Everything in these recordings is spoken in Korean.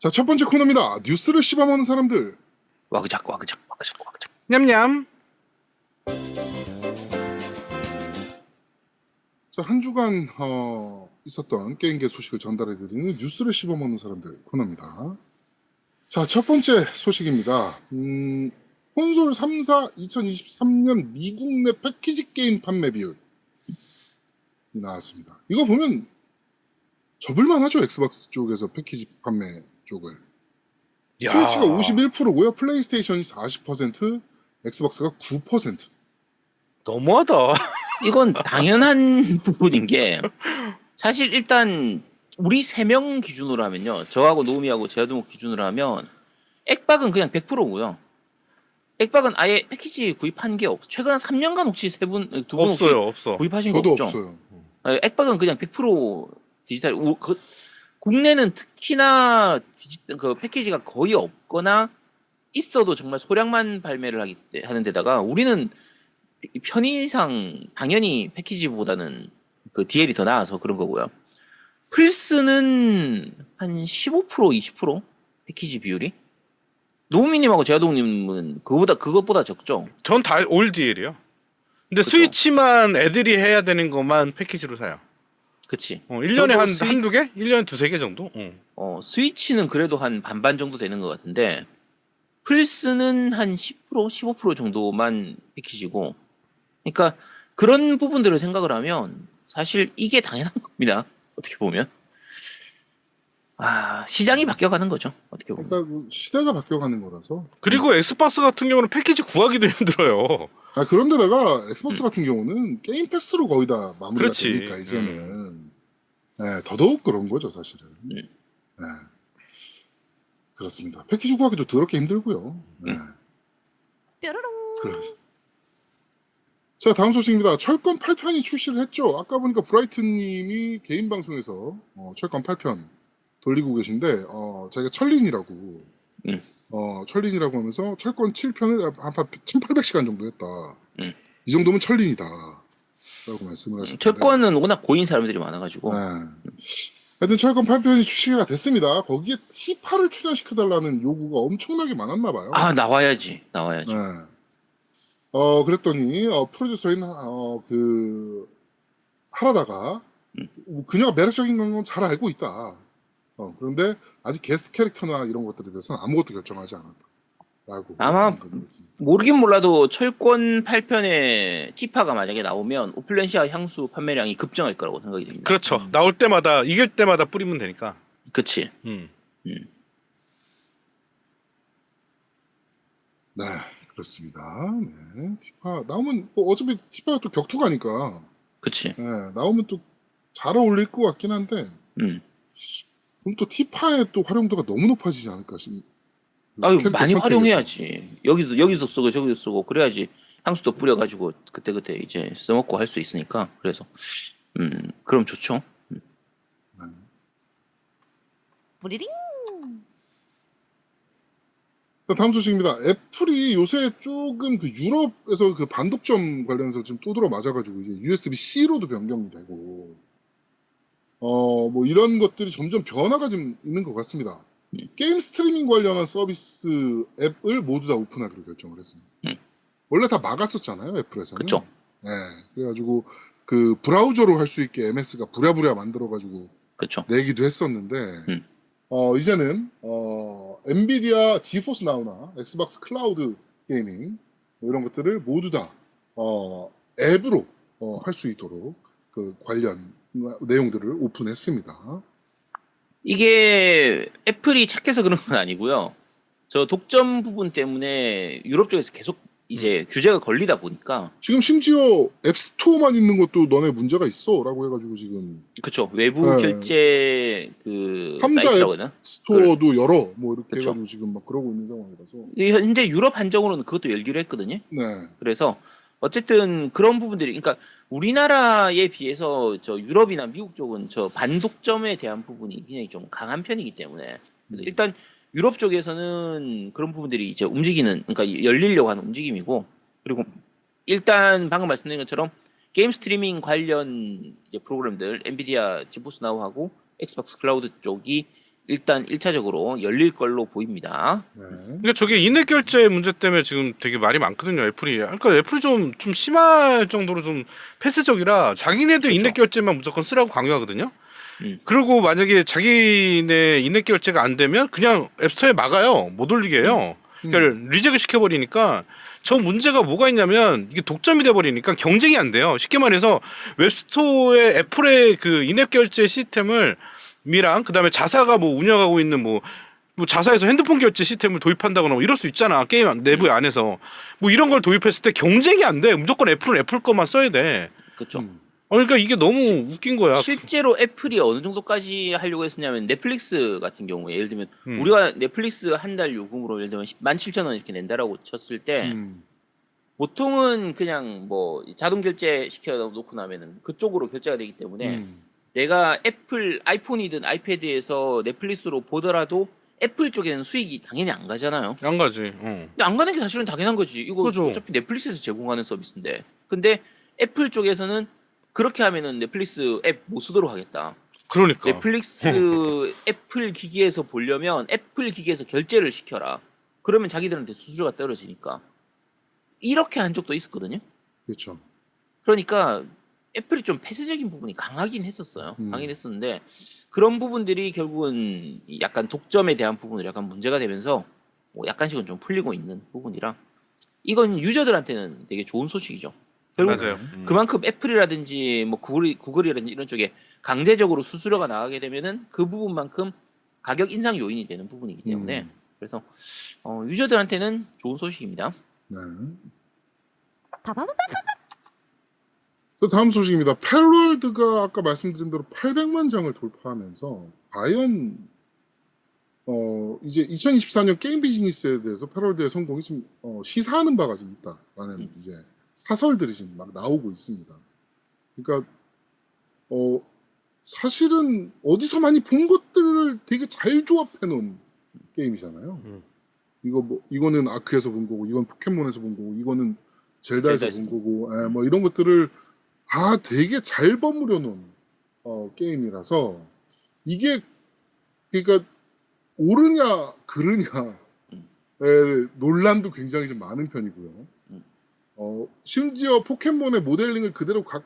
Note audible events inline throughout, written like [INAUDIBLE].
자, 첫 번째 코너입니다. 뉴스를 씹어먹는 사람들. 와그작 와그작 와그작 와그작. 냠냠. 자, 한 주간 어, 있었던 게임계 소식을 전달해 드리는 뉴스를 씹어먹는 사람들 코너입니다. 자, 첫 번째 소식입니다. 음, 콘솔 3사 2023년 미국 내 패키지 게임 판매 비율이 나왔습니다. 이거 보면 접을만 하죠, 엑스박스 쪽에서 패키지 판매 쪽을. 야. 스위치가 51%고요. 플레이스테이션이 40%, 엑스박스가 9%. 너무하다. [LAUGHS] 이건 당연한 [LAUGHS] 부분인 게 사실 일단 우리 세 명 기준으로 하면요. 저하고 노우미하고 제아도목 기준으로 하면 액박은 그냥 100%고요. 액박은 아예 패키지 구입한 게 없어. 최근 3년간 혹시 세 분, 두분 혹시 없어요, 없어. 구입하신 거 저도 없죠? 없어요. 아, 액박은 그냥 100% 디지털. 우- 그, 국내는 특히나 디지, 그 패키지가 거의 없거나 있어도 정말 소량만 발매를 하기 때, 하는 데다가 우리는 편의상 당연히 패키지보다는 그 DL이 더 나아서 그런 거고요. 플스는 한 15% 20% 패키지 비율이 노우미님하고 제아동님은 그거보다 그것보다 적죠. 전 다 올 DL이요. 근데 그쵸. 스위치만 애들이 해야 되는 것만 패키지로 사요. 그치? 어, 1년에 한 스위- 한두 개? 1년에 두세 개 정도? 어. 어, 스위치는 그래도 한 반반 정도 되는 것 같은데, 플스는 한 10%, 15% 정도만 패키지고, 그러니까 그런 부분들을 생각을 하면 사실 이게 당연한 [LAUGHS] 겁니다. 어떻게 보면. 아, 시장이 바뀌어가는 거죠. 어떻게 보면. 그러니까 뭐 시대가 바뀌어가는 거라서. 그리고 엑스박스 같은 경우는 패키지 구하기도 [LAUGHS] 힘들어요. 아, 그런데다가 엑스박스 같은 경우는 게임 패스로 거의 다 마무리가 그렇지. 되니까 이제는 네, 더더욱 그런 거죠 사실은. 음. 네. 그렇습니다. 패키지 구하기도 더럽게 힘들고요. 네. 뾰로롱. 그래서. 자 다음 소식입니다. 철권 8편이 출시를 했죠. 아까 보니까 브라이트님이 개인 방송에서 어, 철권 8편 돌리고 계신데 어, 자기가 철린이라고 음. 어, 철린이라고 하면서 철권 7편을 한 1800시간 정도 했다. 음. 이 정도면 철린이다. 라고 말씀을 하시는데 철권은 워낙 고인 사람들이 많아가지고. 네. 하여튼 철권 8편이 출시가 됐습니다. 거기에 T8을 출연시켜달라는 요구가 엄청나게 많았나 봐요. 아, 나와야지. 나와야지. 네. 어 그랬더니 어, 프로듀서인 어, 그 하라다가 음. 뭐 그녀가 매력적인 건 잘 알고 있다. 어, 그런데 아직 게스트 캐릭터나 이런 것들에 대해서는 아무것도 결정하지 않았다라고 아마. 모르긴 몰라도 철권 8편에 티파가 만약에 나오면 오플랜시아 향수 판매량이 급증할 거라고 생각이 됩니다. 그렇죠. 나올 때마다 이길 때마다 뿌리면 되니까. 그치. 음. 네 그렇습니다. 네 티파 나오면 뭐 어차피 티파가 또 격투가니까 그치. 네, 나오면 또 잘 어울릴 것 같긴 한데 음. 그럼 또 티파의 또 활용도가 너무 높아지지 않을까 싶. 아유, 많이 선택에서. 활용해야지. 여기서, 여기서 쓰고 저기서 쓰고 그래야지 향수도 뿌려가지고 그때 그때 이제 써먹고 할 수 있으니까. 그래서, 음, 그럼 좋죠. 네. 뿌리링. 자, 다음 소식입니다. 애플이 요새 조금 그 유럽에서 그 반독점 관련해서 지금 두드러 맞아가지고 이제 USB-C로도 변경이 되고, 어, 뭐 이런 것들이 점점 변화가 좀 있는 것 같습니다. 음. 게임 스트리밍 관련한 서비스 앱을 모두 다 오픈하기로 결정을 했습니다. 음. 원래 다 막았었잖아요, 애플에서는. 그쵸. 네. 그래가지고 그 브라우저로 할 수 있게 MS가 부랴부랴 만들어가지고 그쵸. 내기도 했었는데 음. 어, 이제는 어, 엔비디아 지포스 나우나 엑스박스 클라우드 게이밍 뭐 이런 것들을 모두 다 어, 앱으로 할수 있도록 그 관련 내용들을 오픈했습니다. 이게 애플이 착해서 그런 건 아니고요. 저 독점 부분 때문에 유럽 쪽에서 계속 이제 규제가 걸리다 보니까 지금 심지어 앱스토어만 있는 것도 너네 문제가 있어라고 해가지고 지금 그쵸 외부 네. 결제 그 삼자 사이트라고 해야 되나? 스토어도 열어 뭐 이렇게 그쵸. 해가지고 지금 막 그러고 있는 상황이라서 이 현재 유럽 한정으로는 그것도 열기로 했거든요. 네. 그래서 어쨌든 그런 부분들이 그러니까 우리나라에 비해서 저 유럽이나 미국 쪽은 저 반독점에 대한 부분이 굉장히 좀 강한 편이기 때문에 그래서 음. 일단 유럽 쪽에서는 그런 부분들이 이제 움직이는 그러니까 열리려고 하는 움직임이고 그리고 일단 방금 말씀드린 것처럼 게임 스트리밍 관련 이제 프로그램들 엔비디아 지포스 나우하고 엑스박스 클라우드 쪽이 일단 1차적으로 열릴 걸로 보입니다. 네. 그러니까 저게 인앱 결제 문제 때문에 지금 되게 말이 많거든요. 애플이. 그러니까 애플이 좀 좀 심할 정도로 좀 패스적이라 자기네들 인앱 결제만 무조건 쓰라고 강요하거든요. 음. 그리고 만약에 자기네 인앱 결제가 안 되면 그냥 앱스토어에 막아요. 못 올리게 해요. 음. 그러니까 리젝을 시켜버리니까 저 문제가 뭐가 있냐면 이게 독점이 돼버리니까 경쟁이 안 돼요. 쉽게 말해서 웹스토어에 애플의 그 인앱 결제 시스템을 미랑 그다음에 자사가 뭐 운영하고 있는 뭐, 뭐 자사에서 핸드폰 결제 시스템을 도입한다거나 뭐 이럴 수 있잖아 게임 안- 내부 안에서 뭐 이런 걸 도입했을 때 경쟁이 안 돼. 무조건 애플은 애플 것만 써야 돼. 그렇죠. 음. 어, 그러니까 이게 너무 웃긴 거야. 실제로 애플이 어느 정도까지 하려고 했었냐면 넷플릭스 같은 경우에 예를 들면 음. 우리가 넷플릭스 한 달 요금으로 예를 들면 17,000원 이렇게 낸다라고 쳤을 때 음. 보통은 그냥 뭐 자동 결제 시켜 놓고 나면은 그쪽으로 결제가 되기 때문에 음. 내가 애플 아이폰이든 아이패드에서 넷플릭스로 보더라도 애플 쪽에는 수익이 당연히 안 가잖아요. 안 가지. 어. 근데 안 가는 게 사실은 당연한 거지. 이거 그죠. 어차피 넷플릭스에서 제공하는 서비스인데. 근데 애플 쪽에서는 그렇게 하면은 넷플릭스 앱 못 쓰도록 하겠다. 그러니까. 넷플릭스 [LAUGHS] 애플 기기에서 보려면 애플 기기에서 결제를 시켜라. 그러면 자기들한테 수수료가 떨어지니까. 이렇게 한 적도 있었거든요. 그렇죠. 그러니까 애플이 좀 폐쇄적인 부분이 강하긴 했었어요. 음. 강하긴 했었는데 그런 부분들이 결국은 약간 독점에 대한 부분으로 약간 문제가 되면서 뭐 약간씩은 좀 풀리고 있는 부분이라 이건 유저들한테는 되게 좋은 소식이죠. 결국 맞아요. 음. 그만큼 애플이라든지 뭐 구글, 구글이라든지 이런 쪽에 강제적으로 수수료가 나가게 되면은 그 부분만큼 가격 인상 요인이 되는 부분이기 때문에 음. 그래서 어, 유저들한테는 좋은 소식입니다. 네. 또 다음 소식입니다. 펠월드가 아까 말씀드린 대로 800만 장을 돌파하면서 과연 어 이제 2024년 게임 비즈니스에 대해서 펠월드의 성공이 좀 어, 시사하는 바가 좀 있다라는 음. 이제 사설들이 지금 막 나오고 있습니다. 그러니까 어 사실은 어디서 많이 본 것들을 되게 잘 조합해 놓은 게임이잖아요. 음. 이거 뭐 이거는 아크에서 본 거고 이건 포켓몬에서 본 거고 이거는 젤다에서 본 거고 예, 뭐 이런 것들을 다 되게 잘 버무려 놓은 어, 게임이라서 이게 그러니까 옳으냐 그르냐 논란도 굉장히 좀 많은 편이고요. 음. 어, 심지어 포켓몬의 모델링을 그대로 각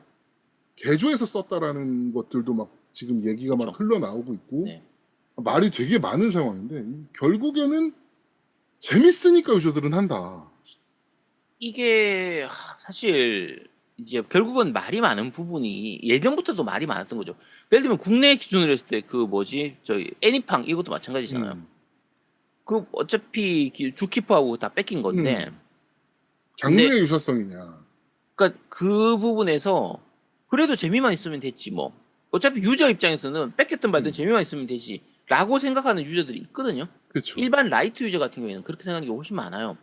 개조해서 썼다라는 것들도 막 지금 얘기가 막 그렇죠. 흘러나오고 있고 네. 말이 되게 많은 상황인데 결국에는 재밌으니까 유저들은 한다. 이게 하, 사실 이제 결국은 말이 많은 부분이 예전부터도 말이 많았던 거죠. 예를 들면 국내 기준으로 했을 때 그 뭐지 저희 애니팡 이것도 마찬가지잖아요. 음. 그 어차피 기- 주키퍼하고 다 뺏긴 건데, 음. 장르의 유사성이냐. 그러니까 그 부분에서 그래도 재미만 있으면 됐지 뭐. 어차피 유저 입장에서는 뺏겼든 말든 음. 재미만 있으면 되지 라고 생각하는 유저들이 있거든요. 그렇죠. 일반 라이트 유저 같은 경우에는 그렇게 생각하는 게 훨씬 많아요.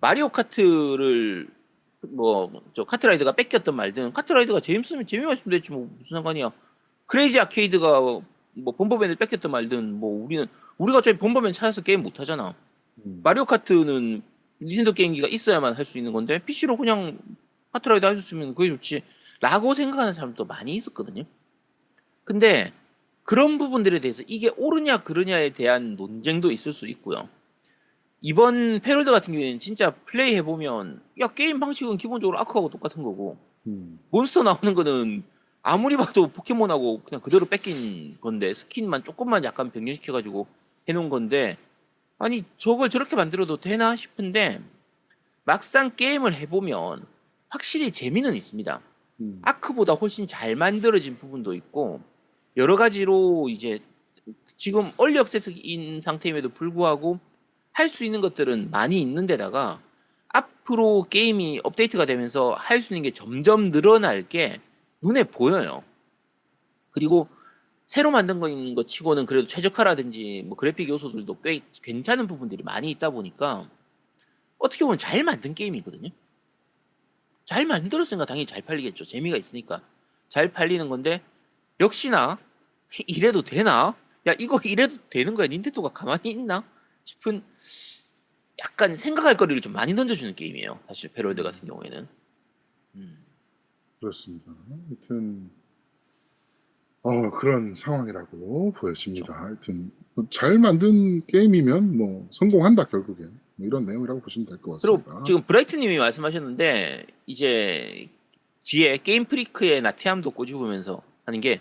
마리오 카트를 뭐 저 카트라이더가 뺏겼던 말든 카트라이더가 재밌으면 재미만 있으면 됐지 뭐 무슨 상관이야. 크레이지 아케이드가 뭐 범버맨을 뺏겼던 말든 뭐 우리는 우리가 어차피 범버맨 찾아서 게임 못 하잖아. 음. 마리오 카트는 닌텐도 게임기가 있어야만 할 수 있는 건데 PC로 그냥 카트라이더 할 수 있으면 그게 좋지. 라고 생각하는 사람도 많이 있었거든요. 근데 그런 부분들에 대해서 이게 옳으냐 그르냐에 대한 논쟁도 있을 수 있고요. 이번 패럴드 같은 경우에는 진짜 플레이 해보면 야 게임 방식은 기본적으로 아크하고 똑같은 거고 음. 몬스터 나오는 거는 아무리 봐도 포켓몬하고 그냥 그대로 뺏긴 건데 스킨만 조금만 약간 변경시켜가지고 해놓은 건데 아니 저걸 저렇게 만들어도 되나 싶은데 막상 게임을 해보면 확실히 재미는 있습니다. 음. 아크보다 훨씬 잘 만들어진 부분도 있고 여러 가지로 이제 지금 얼리 액세스인 상태임에도 불구하고 할 수 있는 것들은 많이 있는데다가 앞으로 게임이 업데이트가 되면서 할 수 있는 게 점점 늘어날 게 눈에 보여요. 그리고 새로 만든 거인 것 치고는 그래도 최적화라든지 뭐 그래픽 요소들도 꽤 괜찮은 부분들이 많이 있다 보니까 어떻게 보면 잘 만든 게임이거든요. 잘 만들었으니까 당연히 잘 팔리겠죠. 재미가 있으니까 잘 팔리는 건데 역시나 이래도 되나? 야 이거 이래도 되는 거야? 닌텐도가 가만히 있나? 싶은 약간 생각할 거리를 좀 많이 던져주는 게임이에요. 사실 패럴드 같은 경우에는. 음. 그렇습니다. 하여튼 어, 그런 상황이라고 보여집니다. 하여튼 뭐잘 만든 게임이면 뭐 성공한다 결국엔 뭐 이런 내용이라고 보시면 될 것 그리고 같습니다. 지금 브라이트님이 말씀하셨는데 이제 뒤에 게임 프리크의 나태함도 꼬집으면서 하는 게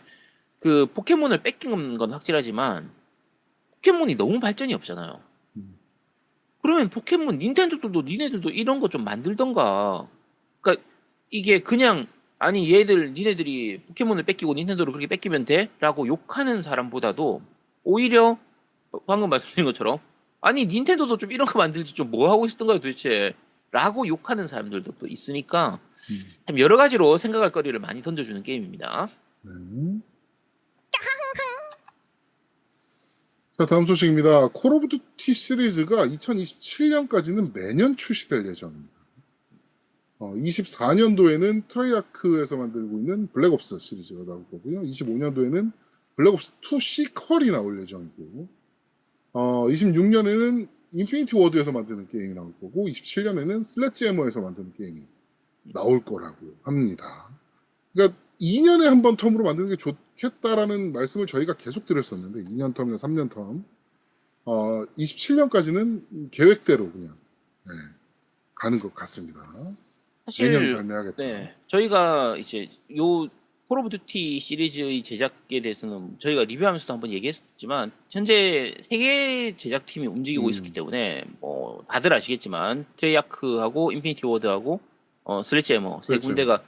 그 포켓몬을 뺏긴 건 확실하지만 포켓몬이 너무 발전이 없잖아요. 음. 그러면 포켓몬 닌텐도도 니네들도 이런 거 좀 만들던가. 그러니까 이게 그냥 아니 얘들 니네들이 포켓몬을 뺏기고 닌텐도를 그렇게 뺏기면 돼라고 욕하는 사람보다도 오히려 방금 말씀드린 것처럼 아니 닌텐도도 좀 이런 거 만들지 좀 뭐 하고 있었던 거야 도대체 라고 욕하는 사람들도 또 있으니까 음. 참 여러 가지로 생각할 거리를 많이 던져주는 게임입니다. 네. 자, 다음 소식입니다. 콜 오브 듀티 시리즈가 2027년까지는 매년 출시될 예정입니다. 어, 24년도에는 트레이아크에서 만들고 있는 블랙옵스 시리즈가 나올 거고요. 25년도에는 블랙옵스 2 시퀄이 나올 예정이고, 어, 26년에는 인피니티 워드에서 만드는 게임이 나올 거고, 27년에는 슬래지 에머에서 만드는 게임이 나올 거라고 합니다. 그러니까 2년에 한 번 텀으로 만드는 게 좋 겠다라는 말씀을 저희가 계속 드렸었는데 2년 텀이나 3년 텀 어, 27년까지는 계획대로 그냥 네, 가는 것 같습니다. 내년 사실 발매하겠다. 네 저희가 이제 요 콜 오브 듀티 시리즈의 제작에 대해서는 저희가 리뷰하면서도 한번 얘기했지만 현재 세개 제작팀이 움직이고 음. 있었기 때문에 뭐 다들 아시겠지만 트레이아크하고 인피니티 워드하고 어, 슬래지 에머 세 슬래지 군데가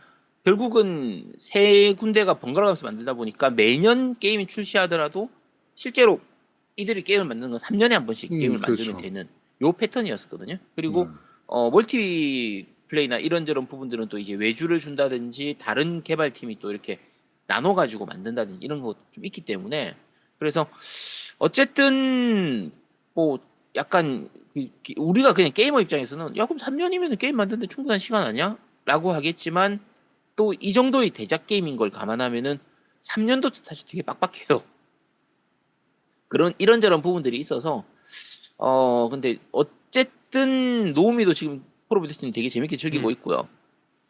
결국은 세 군데가 번갈아가면서 만들다 보니까 매년 게임이 출시하더라도 실제로 이들이 게임을 만드는 건 3년에 한 번씩 음, 게임을 만들면 그렇죠. 되는 요 패턴이었었거든요. 그리고 네. 어, 멀티 플레이나 이런저런 부분들은 또 이제 외주를 준다든지 다른 개발팀이 또 이렇게 나눠 가지고 만든다든지 이런 거좀 있기 때문에 그래서 어쨌든 뭐 약간 그- 그 우리가 그냥 게이머 입장에서는 야 그럼 3년이면 게임 만드는데 충분한 시간 아니야? 라고 하겠지만 또 이 정도의 대작 게임인 걸 감안하면은 3년도 사실 되게 빡빡해요. 그런 이런저런 부분들이 있어서 어 근데 어쨌든 노우미도 지금 프로비데스는 되게 재밌게 즐기고 음. 있고요.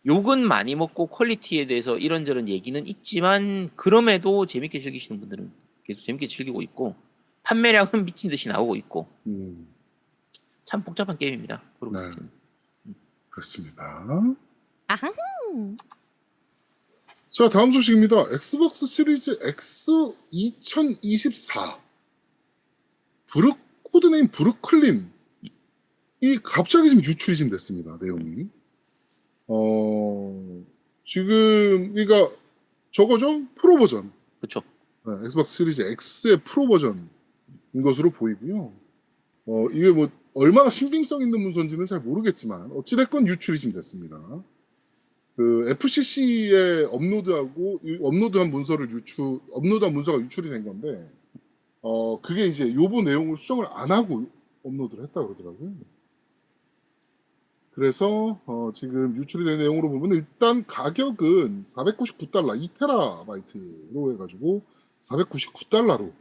욕은 많이 먹고 퀄리티에 대해서 이런저런 얘기는 있지만 그럼에도 재밌게 즐기시는 분들은 계속 재밌게 즐기고 있고 판매량은 [LAUGHS] 미친 듯이 나오고 있고 음, 참 복잡한 게임입니다. 네. 그렇습니다. 아하. 자, 다음 소식입니다. 엑스박스 시리즈 X 2024 브루 코드네임 브루클린 이 갑자기 지금 유출이 지금 됐습니다. 내용이. 어, 지금 그러니까 저거죠? 프로 버전. 그렇죠. 네, 엑스박스 시리즈 X의 프로 버전인 것으로 보이고요. 어, 이게 뭐 얼마나 신빙성 있는 문서인지는 잘 모르겠지만 어찌됐건 유출이 지금 됐습니다. 그 FCC에 업로드하고 이 업로드한 문서를 유출 업로드한 문서가 유출이 된 건데 어 그게 이제 요부 내용을 수정을 안 하고 업로드를 했다 그러더라고요. 그래서 어 지금 유출이 된 내용으로 보면 일단 가격은 499달러 2테라바이트로 해가지고 499달러로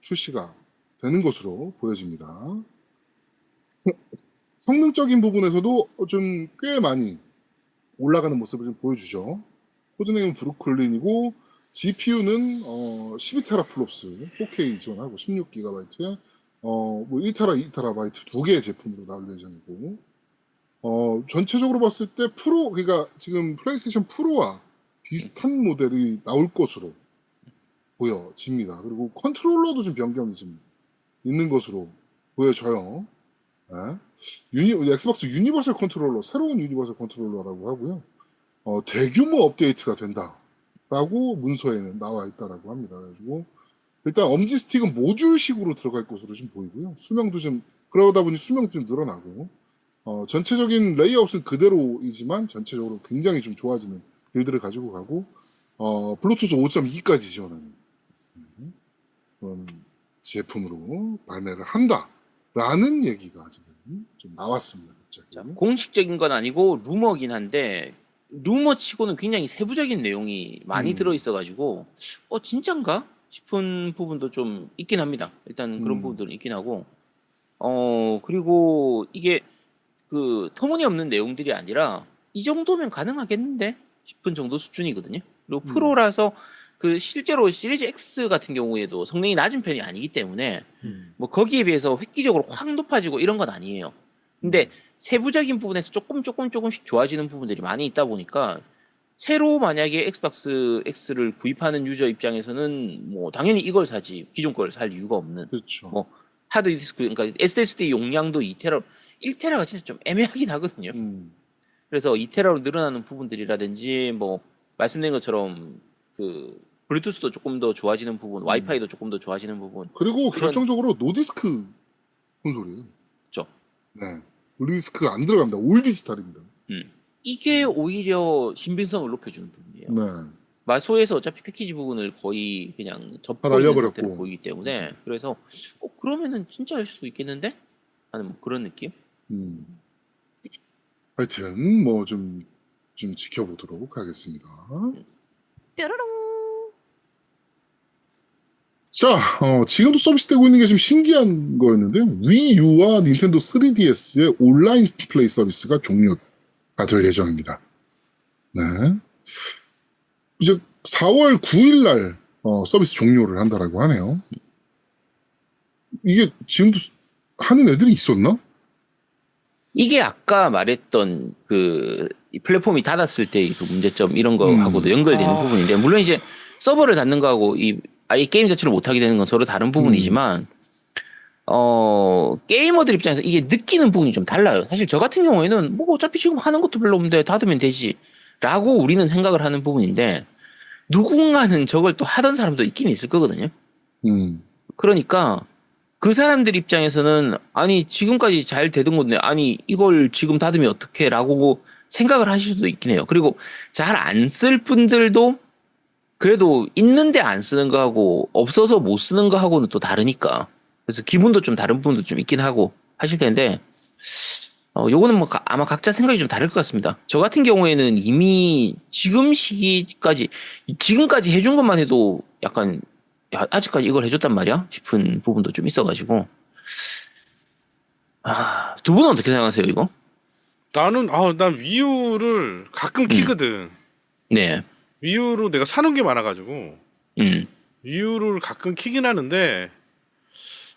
출시가 되는 것으로 보여집니다. [LAUGHS] 성능적인 부분에서도 좀 꽤 많이 올라가는 모습을 좀 보여주죠. 코드네임은 브루클린이고 GPU는 어, 12테라 플롭스 4K 지원하고 16GB에 어, 뭐 1테라, 2테라바이트 두 개의 제품으로 나올 예정이고 어, 전체적으로 봤을 때 프로 그러니까 지금 플레이스테이션 프로와 비슷한 모델이 나올 것으로 보여집니다. 그리고 컨트롤러도 좀 변경이 좀 있는 것으로 보여져요. 네. 유니, 엑스박스 유니버설 컨트롤러, 새로운 유니버설 컨트롤러라고 하고요. 어, 대규모 업데이트가 된다라고 문서에는 나와 있다라고 합니다. 그래가지고 일단 엄지 스틱은 모듈식으로 들어갈 것으로 좀 보이고요. 수명도 좀 그러다 보니 수명도 좀 늘어나고 어, 전체적인 레이아웃은 그대로이지만 전체적으로 굉장히 좀 좋아지는 빌드를 가지고 가고 어, 블루투스 5.2까지 지원하는 음, 그런 제품으로 발매를 한다 라는 얘기가 지금 좀 나왔습니다. 갑자기. 자, 공식적인 건 아니고 루머긴 한데 루머치고는 굉장히 세부적인 내용이 많이 음. 들어 있어가지고 어 진짠가 싶은 부분도 좀 있긴 합니다. 일단 그런 음. 부분들은 있긴 하고 어 그리고 이게 그 터무니없는 내용들이 아니라 이 정도면 가능하겠는데 싶은 정도 수준이거든요. 그리고 음. 프로라서 그 실제로 시리즈 X 같은 경우에도 성능이 낮은 편이 아니기 때문에 음. 뭐 거기에 비해서 획기적으로 확 높아지고 이런 건 아니에요. 근데 세부적인 부분에서 조금 조금 조금씩 좋아지는 부분들이 많이 있다 보니까 새로 만약에 엑스박스 X를 구입하는 유저 입장에서는 뭐 당연히 이걸 사지 기존 걸 살 이유가 없는 그렇죠. 뭐 하드 디스크 그러니까 SSD 용량도 2테라 1테라가 진짜 좀 애매하긴 하거든요. 음. 그래서 2테라로 늘어나는 부분들이라든지 뭐 말씀드린 것처럼 그 블루투스도 조금 더 좋아지는 부분, 와이파이도 조금 더 좋아지는 부분. 그리고 이건- 결정적으로 노디스크 콘솔이에요. 그쵸. 네. 노디스크가 안 들어갑니다. 올 디지털입니다. 음. 이게 오히려 신빙성을 높여주는 부분이에요. 네. 마소에서 어차피 패키지 부분을 거의 그냥 접고 다 있는 날려버렸고. 상태로 보이기 때문에 그래서 어 그러면은 진짜 할 수도 있겠는데 하는 뭐 그런 느낌. 음. 하여튼 뭐 좀 좀 지켜보도록 하겠습니다. 뾰로롱. 자, 어, 지금도 서비스되고 있는 게 좀 신기한 거였는데요. 위유와 닌텐도 3DS의 온라인 플레이 서비스가 종료가 될 예정입니다. 네. 이제 4월 9일 날 어, 서비스 종료를 한다라고 하네요. 이게 지금도 하는 애들이 있었나? 이게 아까 말했던 그이 플랫폼이 닫았을 때의 그 문제점 이런 거하고도 음. 연결되는 아. 부분인데 물론 이제 서버를 닫는 거하고 이 아예 게임 자체를 못 하게 되는 건 서로 다른 부분이지만 어 게이머들 입장에서 이게 느끼는 부분이 좀 달라요. 사실 저 같은 경우에는 뭐 어차피 지금 하는 것도 별로 없는데 닫으면 되지라고 우리는 생각을 하는 부분인데 누군가는 저걸 또 하던 사람도 있긴 있을 거거든요. 음. 그러니까 그 사람들 입장에서는 아니 지금까지 잘 되던 건데 아니 이걸 지금 닫으면 어떡해라고 생각을 하실 수도 있긴 해요. 그리고 잘 안 쓸 분들도 그래도 있는데 안 쓰는 거하고 없어서 못 쓰는 거하고는 또 다르니까 그래서 기분도 좀 다른 부분도 좀 있긴 하고 하실 텐데 어 요거는 뭐 가- 아마 각자 생각이 좀 다를 것 같습니다. 저 같은 경우에는 이미 지금 시기까지 지금까지 해준 것만 해도 약간 야, 아직까지 이걸 해줬단 말이야? 싶은 부분도 좀 있어가지고. 아, 두 분은 어떻게 생각하세요, 이거? 나는 아난 위유를 가끔 키거든. 네. 위유로 내가 사는 게 많아가지고 음. 위유를 가끔 키긴 하는데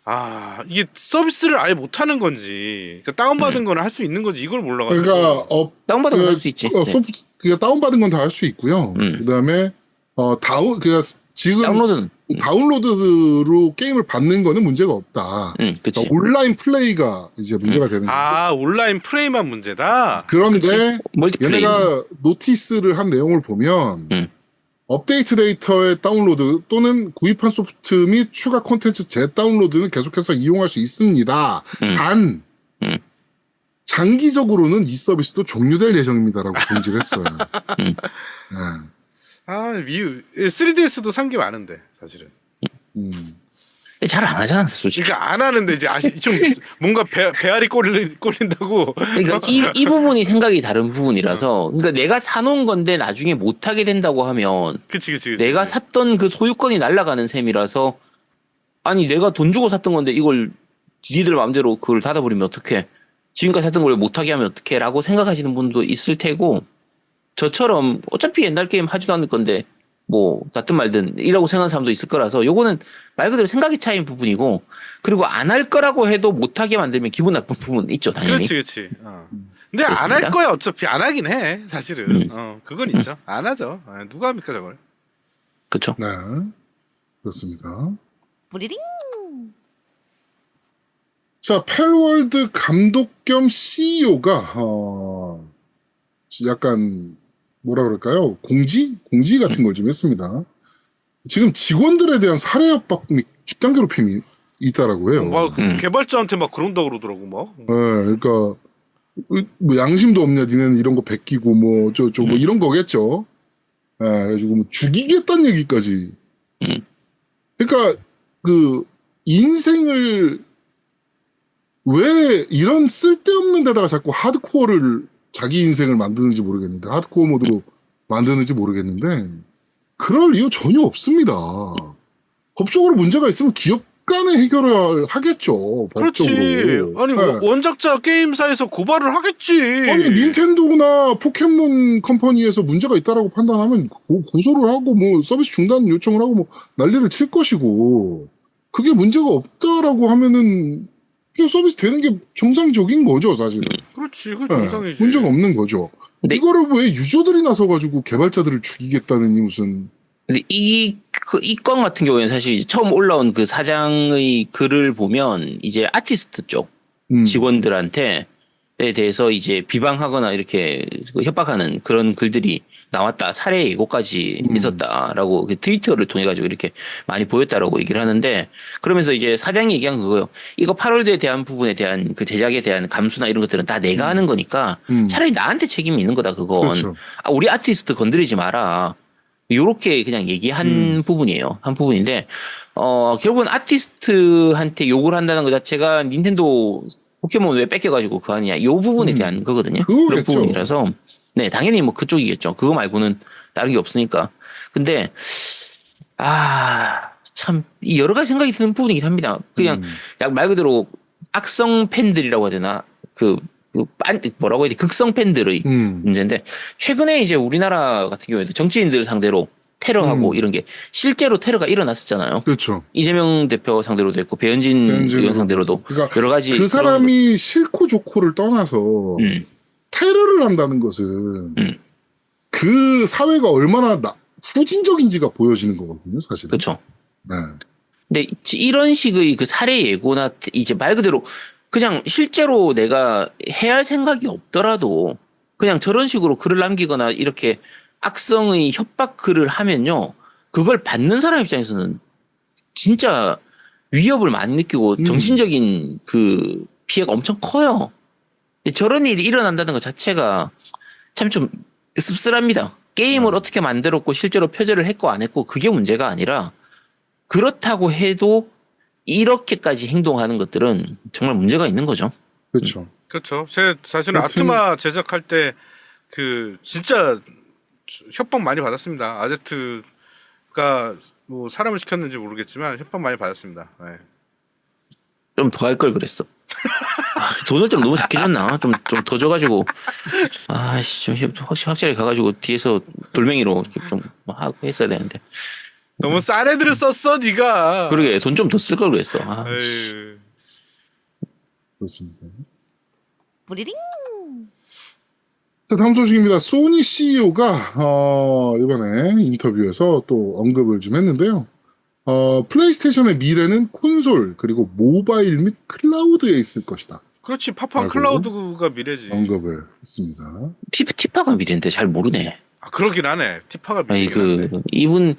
아 이게 서비스를 아예 못 하는 건지 그러니까 다운받은 거는 할 수 있는 건지 이걸 몰라가지고 그러니까 어, 다운받으면 그, 할수 있지. 어, 네. 소프트 그러니까 다운받은 건 다 할 수 있고요. 음. 그다음에 어 다운 그러니까 지금 다운로드는. 다운로드로 게임을 받는 거는 문제가 없다. 음, 그치. 그러니까 온라인 플레이가 이제 문제가 되는 거예요. 아 온라인 플레이만 문제다. 그런데 멀티플레이. 얘네가 노티스를 한 내용을 보면 음. 업데이트 데이터의 다운로드 또는 구입한 소프트 및 추가 콘텐츠 재다운로드는 계속해서 이용할 수 있습니다. 음. 단 음. 장기적으로는 이 서비스도 종료될 예정입니다라고 [LAUGHS] 공지를 했어요. 음. 네. 아 위유 3DS도 산 게 많은데 사실은. 음. 잘 안 하잖아, 솔직히. 그러니까 안 하는데 이제 아시 좀 뭔가 배, 배알이 꼴리, 꼴린다고. 그러니까 이, 이 부분이 생각이 다른 부분이라서, 그러니까 내가 사놓은 건데 나중에 못 하게 된다고 하면, 그치 그치. 그치. 내가 샀던 그 소유권이 날아가는 셈이라서 아니 내가 돈 주고 샀던 건데 이걸 니들 마음대로 그걸 닫아버리면 어떡해 지금까지 샀던 걸 못 하게 하면 어떡해 라고 생각하시는 분도 있을 테고 저처럼 어차피 옛날 게임 하지도 않을 건데 뭐 닫든 말든 이라고 생각하는 사람도 있을 거라서 요거는 말 그대로 생각의 차이인 부분이고 그리고 안 할 거라고 해도 못하게 만들면 기분 나쁜 [LAUGHS] 부분 있죠 당연히 그렇지 그렇지. 어. 근데 안 할. 거야 어차피 안 하긴 해 사실은. 음. 어 그건 있죠. 안 하죠. 아, 누가 합니까 저걸? 그렇죠 네. 그렇습니다. 뿌리링. 자, 펠월드 감독 겸 CEO가 어, 약간 뭐라 그럴까요? 공지? 공지 같은 걸 좀 했습니다. 지금 직원들에 대한 살해 협박 및 집단 괴롭힘이 있다라고 해요. 막 음. 개발자한테 막 그런다 그러더라고 막. 네, 그러니까 뭐 양심도 없냐, 니네는 이런 거 베끼고 뭐 저저뭐 음. 이런 거겠죠. 예, 그래가지고 뭐 죽이겠다는 얘기까지. 음. 그러니까 그 인생을 왜 이런 쓸데없는 데다가 자꾸 하드코어를 자기 인생을 만드는지 모르겠는데 하드코어 모드로 만드는지 모르겠는데 그럴 이유 전혀 없습니다. 법적으로 문제가 있으면 기업 약간의 해결을 하겠죠. 그렇지. 법적으로. 아니 네. 원작자 게임사에서 고발을 하겠지. 아니 닌텐도나 포켓몬 컴퍼니에서 문제가 있다라고 판단하면 고, 고소를 하고 뭐 서비스 중단 요청을 하고 뭐 난리를 칠 것이고 그게 문제가 없다라고 하면은 그게 서비스 되는 게 정상적인 거죠 사실은 그렇지. 그 네, 정상이지. 문제가 없는 거죠 근데- 이거를 왜 유저들이 나서가지고 개발자들을 죽이겠다는 이 무슨 근데 이, 그, 이건 같은 경우에는 사실 처음 올라온 그 사장의 글을 보면 이제 아티스트 쪽 음, 직원들한테 에 대해서 이제 비방하거나 이렇게 그 협박하는 그런 글들이 나왔다 살해 예고까지 음. 있었다라고 그 트위터를 통해 가지고 이렇게 많이 보였다라고 얘기를 하는데 그러면서 이제 사장이 얘기한 그거요 이거 8월드에 대한 부분에 대한 그 제작에 대한 감수나 이런 것들은 다 내가 하는 거니까 음. 차라리 나한테 책임이 있는 거다 그건 그렇죠. 아, 우리 아티스트 건드리지 마라. 요렇게 그냥 얘기한 음. 부분이에요. 한 부분인데, 어, 결국은 아티스트한테 욕을 한다는 것 자체가 닌텐도 포켓몬 왜 뺏겨가지고 그거 하느냐. 요 부분에 음. 대한 거거든요. 그거겠죠. 그런 부분이라서. 네, 당연히 뭐 그쪽이겠죠. 그거 말고는 다른 게 없으니까. 근데, 아, 참, 이 여러 가지 생각이 드는 부분이긴 합니다. 그냥 음. 약말 그대로 악성 팬들이라고 해야 되나? 그, 그 빤, 뭐라고 해야 돼? 극성 팬들의 음. 문제인데 최근에 이제 우리나라 같은 경우에도 정치인들 상대로 테러하고 음. 이런 게 실제로 테러가 일어났었잖아요. 그렇죠 이재명 대표 상대로도 했고 배현진 배현진 의원 상대로도 그러니까 여러 가지 그 사람이 싫고 좋고를 떠나서 음, 테러를 한다는 것은 음. 그 사회가 얼마나 나- 후진적인지가 보여지는 거거든요, 사실은. 그렇죠. 네. 근데 이- 이런 식의 그 살해 예고나 이제 말 그대로 그냥 실제로 내가 해야 할 생각이 없더라도 그냥 저런 식으로 글을 남기거나 이렇게 악성의 협박 글을 하면요. 그걸 받는 사람 입장에서는 진짜 위협을 많이 느끼고 음. 정신적인 그 피해가 엄청 커요. 저런 일이 일어난다는 것 자체가 참 좀 씁쓸합니다. 게임을 어떻게 만들었고 실제로 표절을 했고 안 했고 그게 문제가 아니라 그렇다고 해도 이렇게까지 행동하는 것들은 정말 문제가 있는 거죠. 그렇죠. 그렇죠. 제 사실은 아트마 제작할 때 그 진짜 협박 많이 받았습니다. 아제트가 뭐 사람을 시켰는지 모르겠지만 협박 많이 받았습니다. 네. 좀더 할 걸 그랬어. 아, 돈을 좀 너무 작게 줬나? 좀 좀 더 줘가지고 아씨 좀 협- 확실히 확실히 가가지고 뒤에서 돌멩이로 이렇게 좀 하고 했어야 되는데 너무 싼 애들을 썼어, 네가. 그러게 돈 좀 더 쓸 걸 그랬어. 아. 그렇습니다. 뿌리링. 자, 다음 소식입니다. 소니 CEO가 어, 이번에 인터뷰에서 또 언급을 좀 했는데요. 어, 플레이스테이션의 미래는 콘솔 그리고 모바일 및 클라우드에 있을 것이다. 그렇지. 파판. 클라우드가 미래지. 언급을 했습니다. 티, 티파가 미리인데 잘 모르네. 아, 그러긴 하네. 티파가 아니 미래긴 그. 이분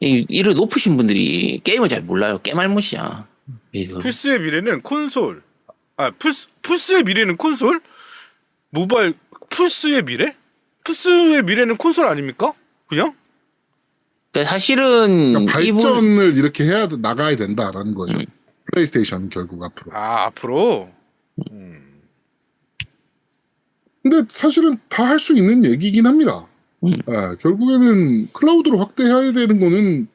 이 일을 높으신 분들이 게임을 잘 몰라요. 깨말못이야. 이거. 플스의 미래는 콘솔. 아, 플스 플스의 미래는 콘솔? 모바일 플스의 미래? 플스의 미래는 콘솔 아닙니까? 그냥? 그러니까 사실은 그러니까 이분 발전을 이렇게 해야 돼- 나가야 된다라는 거죠. 음. 플레이스테이션 결국 앞으로. 아, 앞으로. 음. 근데 사실은 다 할 수 있는 얘기긴 합니다. 음. 예, 결국에는 클라우드로 확대해야 되는 거는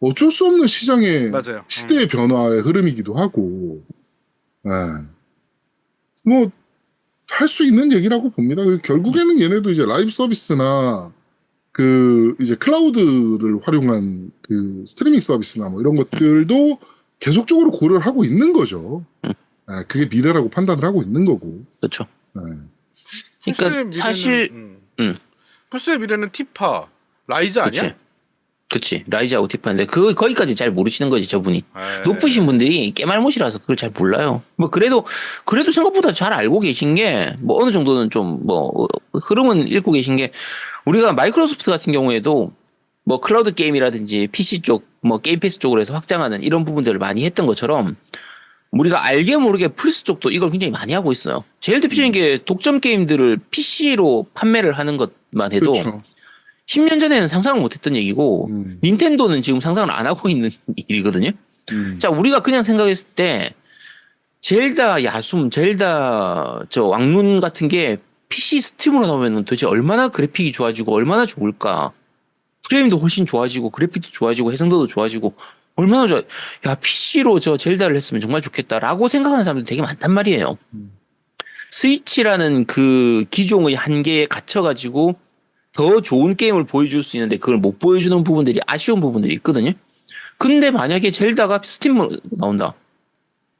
어쩔 수 없는 시장의 맞아요. 음. 시대의 변화의 흐름이기도 하고, 예. 뭐, 할 수 있는 얘기라고 봅니다. 결국에는 얘네도 이제 라이브 서비스나 그 이제 클라우드를 활용한 그 스트리밍 서비스나 뭐 이런 것들도 계속적으로 고려를 하고 있는 거죠. 음. 예, 그게 미래라고 판단을 하고 있는 거고. 그렇죠. 예. 그러니까 플스의 미래는- 사실- 음. 음. 플스의 미래는 티파. 라이즈 아니야? 그치. 그치. 라이즈하고 티파인데 그 거기까지 잘 모르시는 거지 저분이. 에이. 높으신 분들이 깨말못이라서 그걸 잘 몰라요. 뭐 그래도 그래도 생각보다 잘 알고 계신 게 뭐 어느 정도는 좀 뭐 흐름은 읽고 계신 게 우리가 마이크로소프트 같은 경우에도 뭐 클라우드 게임이라든지 PC 쪽 뭐 게임 패스 쪽으로 해서 확장하는 이런 부분들을 많이 했던 것처럼 우리가 알게 모르게 플스 쪽도 이걸 굉장히 많이 하고 있어요. 제일 대표적인 게 독점 게임들을 PC로 판매를 하는 것만 해도 그렇죠. 10년 전에는 상상을 못했던 얘기고 음, 닌텐도는 지금 상상을 안 하고 있는 [LAUGHS] 일이거든요. 음. 자, 우리가 그냥 생각했을 때 젤다 야숨, 젤다 저 왕눈 같은 게 PC 스팀으로 나오면 도대체 얼마나 그래픽이 좋아지고 얼마나 좋을까? 프레임도 훨씬 좋아지고 그래픽도 좋아지고 해상도도 좋아지고 얼마나 좋아. 야, PC로 저 젤다를 했으면 정말 좋겠다라고 생각하는 사람들 되게 많단 말이에요. 스위치라는 그 기종의 한계에 갇혀가지고 더 좋은 게임을 보여줄 수 있는데 그걸 못 보여주는 부분들이 아쉬운 부분들이 있거든요. 근데 만약에 젤다가 스팀으로 나온다.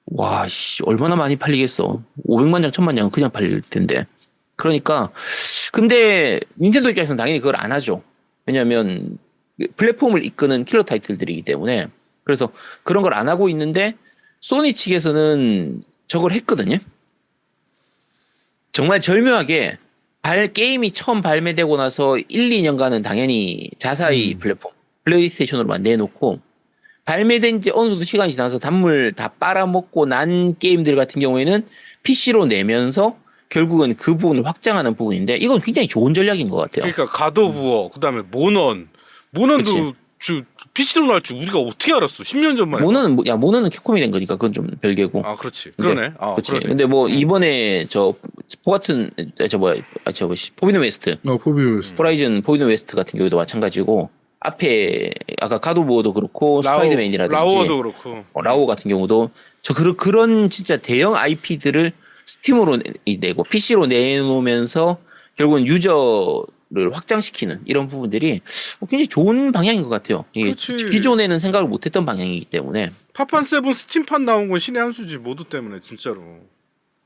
와, 씨, 얼마나 많이 팔리겠어. 500만 장, 1000만 장은 그냥 팔릴 텐데. 그러니까, 근데 닌텐도 입장에서는 당연히 그걸 안 하죠. 왜냐면 플랫폼을 이끄는 킬러 타이틀들이기 때문에. 그래서 그런 걸 안 하고 있는데 소니 측에서는 저걸 했거든요. 정말 절묘하게 발 게임이 처음 발매되고 나서 1, 2년간은 당연히 자사의 플랫폼 플레이스테이션으로만 내놓고 발매된 지 어느 정도 시간이 지나서 단물 다 빨아먹고 난 게임들 같은 경우에는 PC로 내면서 결국은 그 부분을 확장하는 부분인데 이건 굉장히 좋은 전략인 것 같아요. 그러니까 가도부어 그다음에 모넌 모넌도 PC로 나올 줄 우리가 어떻게 알았어? 10년 전만에. 모노는 뭐- 야 모노는 캡콤이 된 거니까 그건 좀 별개고. 아 그렇지. 근데- 그러네. 아 그렇지. 그러네. 근데 뭐 이번에 저 포같은 저 뭐야 아, 저 뭐지 포비노 웨스트 어, 포비우스. 호라이즌 포비노 웨스트 같은 경우도 마찬가지고 앞에 아까 가도보어도 그렇고 스파이더맨이라든지 라오어도 그렇고. 어, 라오 같은 경우도 저 그런 그런 진짜 대형 IP들을 스팀으로 내- 내고 PC로 내놓으면서 결국은 유저 를 확장시키는 이런 부분들이 어, 굉장히 좋은 방향인 것 같아요. 이게 그치. 기존에는 생각을 못했던 방향이기 때문에 파판 세븐 스팀판 나온 건 신의 한 수지 모두 때문에 진짜로.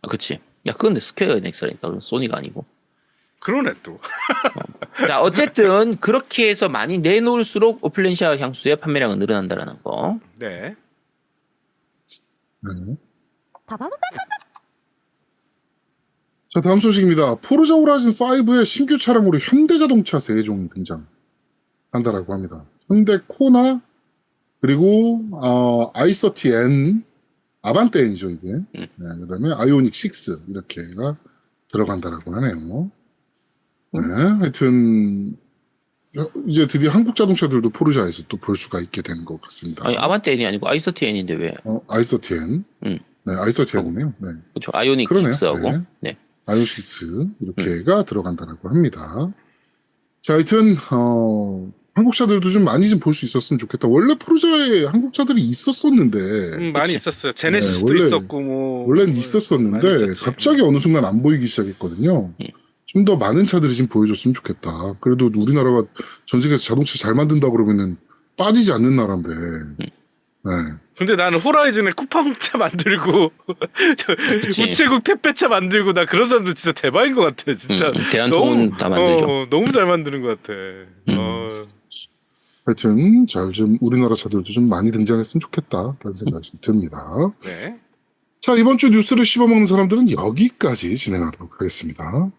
아, 그렇지. 야 그건 스퀘어 엑스라니까 그건 소니가 아니고. 그러네 또. 자 어쨌든 그렇게 해서 많이 내놓을수록 오플랜시아 향수의 판매량은 늘어난다라는 거. 네. 네. 자, 다음 소식입니다. 포르자 호라이즌 5의 신규 차량으로 현대자동차 세 종이 등장한다라고 합니다. 현대 코나 그리고 어, i30N 아반떼N이죠 이게. 네, 그다음에 아이오닉 6 이렇게가 들어간다라고 하네요. 네, 하여튼 이제 드디어 한국 자동차들도 포르자에서 또 볼 수가 있게 된것 같습니다. 아니 아반떼N이 아니고 아이서티N인데 왜? 어, i30N. 음. 네, i30N이네요. 네. 그렇죠. 아이오닉 그러네요. 6하고. 네. 네. 아이오시스 이렇게가 들어간다라고 합니다. 자, 하여튼 어, 한국차들도 좀 많이 좀 볼 수 있었으면 좋겠다. 원래 포르자에 한국차들이 있었었는데 음, 많이. 있었어요. 제네시스도 네, 원래- 있었고 뭐. 원래는 있었었는데. 갑자기 어느 순간 안 보이기 시작했거든요. 음. 좀더 많은 차들이 지금 보여줬으면 좋겠다. 그래도 우리나라가 전 세계에서 자동차 잘 만든다 그러면은 빠지지 않는 나라인데. 음. 네. 근데 나는 호라이즌에 쿠팡차 만들고 그치. 우체국 택배차 만들고 나 그런 사람들 진짜 대박인 것 같아. 진짜. 음, 대한통운 다 만들죠. 어, 너무 잘 만드는 것 같아. 음. 어. 하여튼 잘 좀 우리나라 차들도 좀 많이 등장했으면 좋겠다라는 생각이 듭니다. 네. 자, 이번 주 뉴스를 씹어먹는 사람들은 여기까지 진행하도록 하겠습니다.